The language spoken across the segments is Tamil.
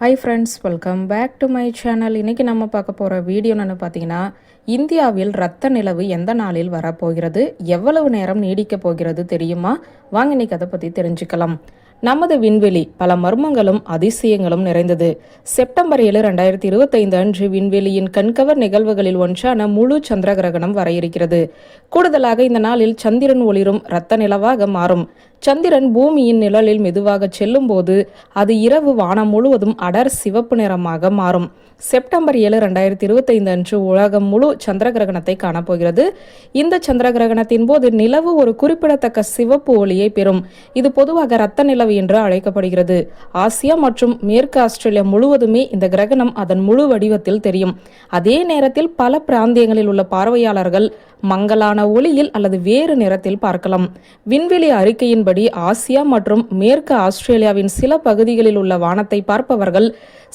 Hi friends welcome back to my channel இன்றைக்கி நம்ம பார்க்க போகிற வீடியோன்னு பார்த்தீங்கன்னா இந்தியாவில் ரத்த நிலவு எந்த நாளில் வரப்போகிறது? எவ்வளவு நேரம் நீடிக்கப் போகிறது தெரியுமா? வாங்க இன்னைக்கு அதை பற்றி தெரிஞ்சுக்கலாம். நமது விண்வெளி பல மர்மங்களும் அதிசயங்களும் நிறைந்தது. செப்டம்பர் ஏழு ரெண்டாயிரத்தி இருபத்தைந்து அன்று விண்வெளியின் கண்கவர் நிகழ்வுகளில் ஒன்றான முழு சந்திர கிரகணம் வர இருக்கிறது கூடுதலாக இந்த நாளில் சந்திரன் ஒளிரும் இரத்த நிலவாக மாறும். சந்திரன் பூமியின் நிழலில் மெதுவாக செல்லும் போது அது இரவு வானம் முழுவதும் அடர் சிவப்பு நிறமாக மாறும். செப்டம்பர் ஏழு ரெண்டாயிரத்தி இருபத்தைந்து அன்று உலகம் முழு சந்திர கிரகணத்தை காணப்போகிறது. இந்த சந்திர கிரகணத்தின் போது நிலவு ஒரு குறிப்பிடத்தக்க சிவப்பு ஒளியை பெறும். இது பொதுவாக இரத்த நிலவு என்று அழைக்கப்படுகிறது. ஆசியா மற்றும் மேற்கு ஆஸ்திரேலியா முழுவதுமே இந்த கிரகணம் அதன் முழு வடிவத்தில் தெரியும். அதே நேரத்தில் பல பிராந்தியங்களில் உள்ள பார்வையாளர்கள் மங்கலான ஒளியில் அல்லது வேறு நிறத்தில் பார்க்கலாம். விண்வெளி அறிக்கையின்படி ஆசியா மற்றும் மேற்கு ஆஸ்திரேலியாவின் சில பகுதிகளில் உள்ள வானத்தை பார்ப்பவர்கள்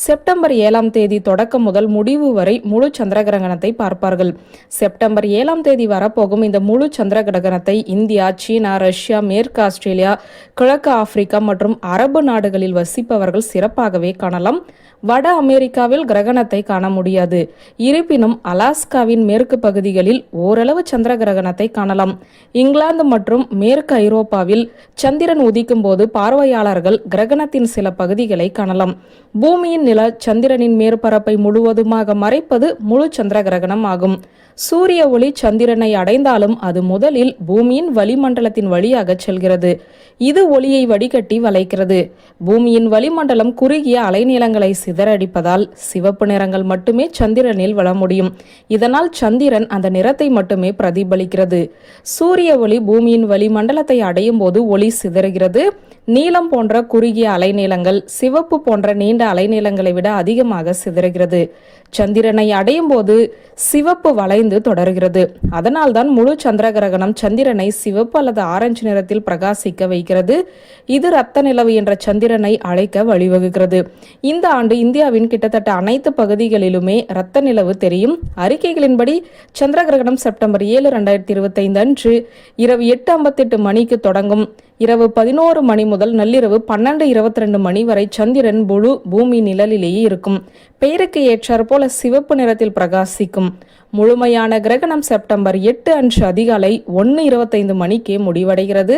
செப்டம்பர் ஏழாம் தேதி தொடக்கம் முதல் முடிவு வரை முழு சந்திர கிரகணத்தை பார்ப்பார்கள். செப்டம்பர் ஏழாம் தேதி வரப்போகும் இந்த முழு சந்திர கிரகணத்தை இந்தியா சீனா ரஷ்யா மேற்கு ஆஸ்திரேலியா கிழக்கு ஆப்பிரிக்கா மற்றும் அரபு நாடுகளில் வசிப்பவர்கள் சிறப்பாகவே காணலாம். வட அமெரிக்காவில் கிரகணத்தை காண முடியாது. இருப்பினும் அலாஸ்காவின் மேற்கு பகுதிகளில் ஓரளவு சந்திர கிரகணத்தை காணலாம். இங்கிலாந்து மற்றும் மேற்கு ஐரோப்பாவில் சந்திரன் உதிக்கும் போது பார்வையாளர்கள் கிரகணத்தின் சில பகுதிகளை காணலாம். பூமியின் நில சந்திரனின் மேற்பரப்பை முழுவதுமாக மறைப்பது முழு சந்திர கிரகணம் ஆகும். சூரிய ஒளி சந்திரனை அடைந்தாலும் அது முதலில் பூமியின் வளிமண்டலத்தின் வழியாக செல்கிறது. இது ஒளியை வடிகட்டி வளைக்கிறது. பூமியின் வளிமண்டலம் குறுகிய அலைநீளங்களை சிதறடிப்பதால் சிவப்பு நிறங்கள் மட்டுமே சந்திரனில் வள முடியும். இதனால் சந்திரன் அந்த நிறத்தை மட்டுமே பிரதிபலிக்கிறது. சூரிய ஒளி பூமியின் வளிமண்டலத்தை அடையும் போது ஒளி சிதறுகிறது. நீலம் போன்ற குறுகிய அலைநீளங்கள் சிவப்பு போன்ற நீண்ட அலைநீளங்களை விட அதிகமாக சிதறுகிறது. சந்திரனை அடையும் போது சிவப்பு வளைந்து தொடர்கிறது. அதனால்தான் முழு சந்திர கிரகணம் சந்திரனை சிவப்பு அல்லது ஆரஞ்சு நிறத்தில் பிரகாசிக்க வைக்கிறது. இது ரத்த நிலவு என்ற சந்திரனை அழைக்க வழிவகுக்கிறது. இந்த ஆண்டு இந்தியாவின் கிட்டத்தட்ட அனைத்து பகுதிகளிலுமே ரத்த நிலவு தெரியும். அறிக்கைகளின்படி சந்திர கிரகணம் செப்டம்பர் ஏழு ரெண்டாயிரத்தி இருபத்தைந்து அன்று இரவு எட்டு ஐம்பத்தெட்டு மணிக்கு தொடங்கும். இரவு பதினோரு மணி முதல் நள்ளிரவு பன்னெண்டு இருபத்தி ரெண்டு மணி வரை சந்திரன் முழு பூமி நிழலிலேயே இருக்கும். பெயருக்கு ஏற்றார் போல சிவப்பு நிறத்தில் பிரகாசிக்கும். முழுமையான கிரகணம் செப்டம்பர் எட்டு அன்று அதிகாலை ஒன்று இருபத்தைந்து மணிக்கே முடிவடைகிறது.